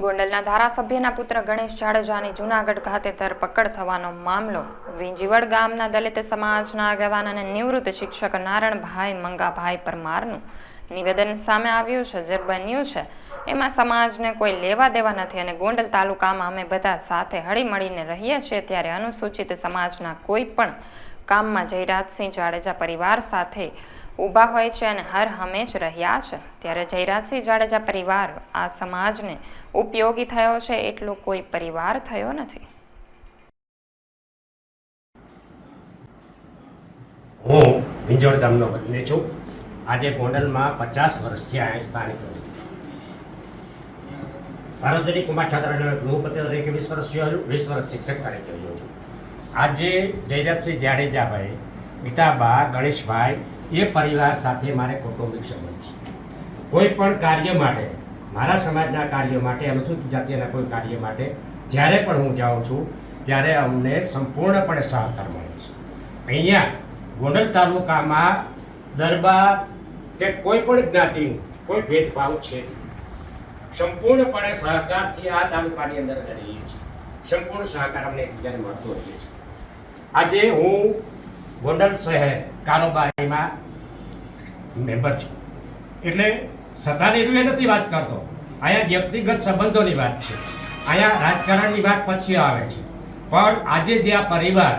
ગોંડલના ધારાસભ્યના પુત્ર ગણેશ જાડેજાની જૂનાગઢ ખાતે ધરપકડ થવાનો મામલો. વીંજીવડ ગામના દલિત સમાજના આગેવાન અને નિવૃત્ત શિક્ષક નારણભાઈ મંગાભાઈ પરમારનું નિવેદન સામે આવ્યું છે, જે બન્યું છે. એમાં સમાજને કોઈ લેવા દેવા નથી અને ગોંડલ તાલુકામાં અમે બધા સાથે હળીમળીને રહીએ છીએ ત્યારે અનુસૂચિત સમાજના કોઈ પણ કામમાં જયરાજસિંહ જાડેજા પરિવાર સાથે ઊભા હોય છે અને હર હંમેશ રહ્યા છે. ત્યારે જયરાજસિંહ જાડેજા પરિવાર આ સમાજને ઉપયોગી થયો છે એટલો કોઈ પરિવાર થયો નથી. હું વિંજોડ ગામનો વતની છું. આજે ગોંડલમાં પચાસ વર્ષથી અહીંયા સ્થાનિક રહું. સાર્વજનિક કુમાર છાત્રાલય ગૃહપતિ તરીકે વીસ વર્ષ રહ્યો વીસ વર્ષ શિક્ષક તરીકે રહ્યો આજે જયરાજસિંહ જાડેજાભાઈ, ગીતાબા, ગણેશભાઈ એ પરિવાર સાથે મારે કૌટુંબિક સંબંધ છે. કોઈ પણ કાર્ય માટે, મારા સમાજના કાર્ય માટે, અનુસૂચિત જાતિના કોઈ કાર્ય માટે, જ્યારે પણ હું જાઉં છું, ત્યારે અમને સંપૂર્ણપણે સહકાર મળે છે. અહીંયા ગોંડલ તાલુકામાં દરબાર કે કોઈ પણ જ્ઞાતિનું કોઈ ભેદભાવ છે, સંપૂર્ણપણે સહકારથી આ તાલુકાની અંદર રહીએ છીએ. સંપૂર્ણ સહકાર અમને એકબીજાને મળતો રહીએ છીએ. આજે હું ગોંડલ શહેર કારોબારીમાં મેમ્બર છું. એટલે સત્તાની રૂએ નથી વાત કરતો. અહીંયા વ્યક્તિગત સંબંધોની વાત છે. અહીંયા રાજકારણની વાત પછી આવે છે. પણ આજે જે આ પરિવાર